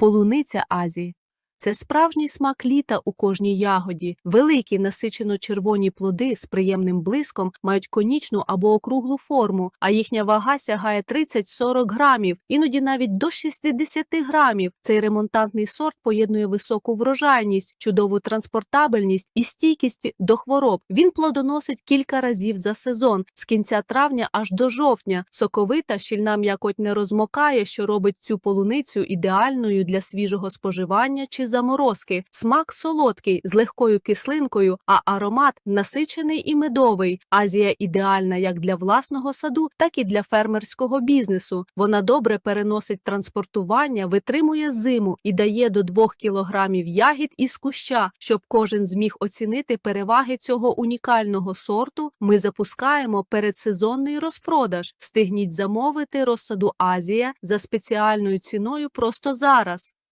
Полуниця Азії. Це справжній смак літа у кожній ягоді. Великі насичено-червоні плоди з приємним блиском мають конічну або округлу форму, а їхня вага сягає 30-40 грамів, іноді навіть до 60 грамів. Цей ремонтантний сорт поєднує високу врожайність, чудову транспортабельність і стійкість до хвороб. Він плодоносить кілька разів за сезон, з кінця травня аж до жовтня. Соковита щільна м'якоть не розмокає, що робить цю полуницю ідеальною для свіжого споживання чи заморозки. Смак солодкий з легкою кислинкою, а аромат насичений і медовий. Азія ідеальна як для власного саду, так і для фермерського бізнесу. Вона добре переносить транспортування, витримує зиму і дає до 2 кілограмів ягід із куща. Щоб кожен зміг оцінити переваги цього унікального сорту, ми запускаємо передсезонний розпродаж. Встигніть замовити розсаду Азія за спеціальною ціною просто зараз.